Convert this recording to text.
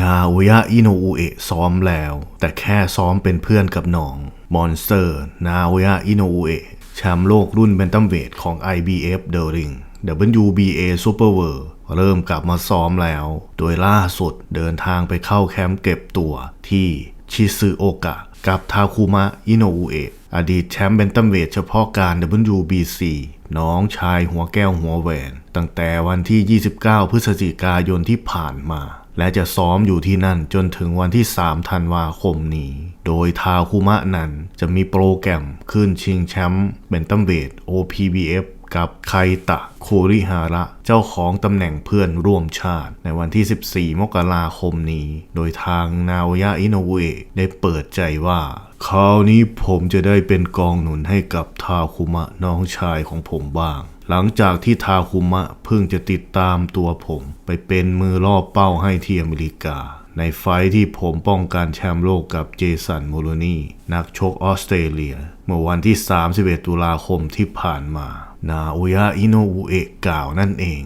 นาโอยะอิโนอุเอะซ้อมแล้ว แต่แค่ซ้อมเป็นเพื่อนกับน้อง มอนสเตอร์ นาโอยะอิโนอุเอะแชมป์โลกรุ่นแบนตัมเวทของ IBF The Ring WBA Super World เริ่มกลับมาซ้อมแล้ว โดยล่าสุดเดินทางไปเข้าแคมป์เก็บตัวที่ชิซึโอกะ กับทาคุมะอิโนอุเอะอดีตแชมป์แบนตัมเวทเฉพาะการ WBC น้องชายหัวแก้วหัวแหวน ตั้งแต่วันที่ 29 พฤศจิกายนที่ผ่านมา และจะซ้อมอยู่ที่นั่นจนถึงวันที่ 3 ธันวาคมนี้ โดยทาคุมะนั้นจะมีโปรแกรมขึ้นชิงแชมป์เบนตัมเวท OPBF กับไคตะโคริฮาระ เจ้าของตำแหน่งเพื่อนร่วมชาติ ในวันที่ 14 มกราคมนี้ โดยทางนาโอยะอิโนเอะได้เปิดใจว่าคราวนี้ผมจะได้เป็นกองหนุนให้กับทาคุมะน้องชายของผมบ้าง หลังจากที่ทาคุมะเพิ่งจะติดตามตัวผม ไปเป็นมือล่อเป้าให้ที่อเมริกา ในไฟท์ที่ผมป้องกันแชมป์โลกกับเจสันโมโลนีนักชกออสเตรเลีย เมื่อวันที่ 31 ตุลาคมที่ผ่านมา นาโอยะอิโนอุเอะกล่าวนั่นเอง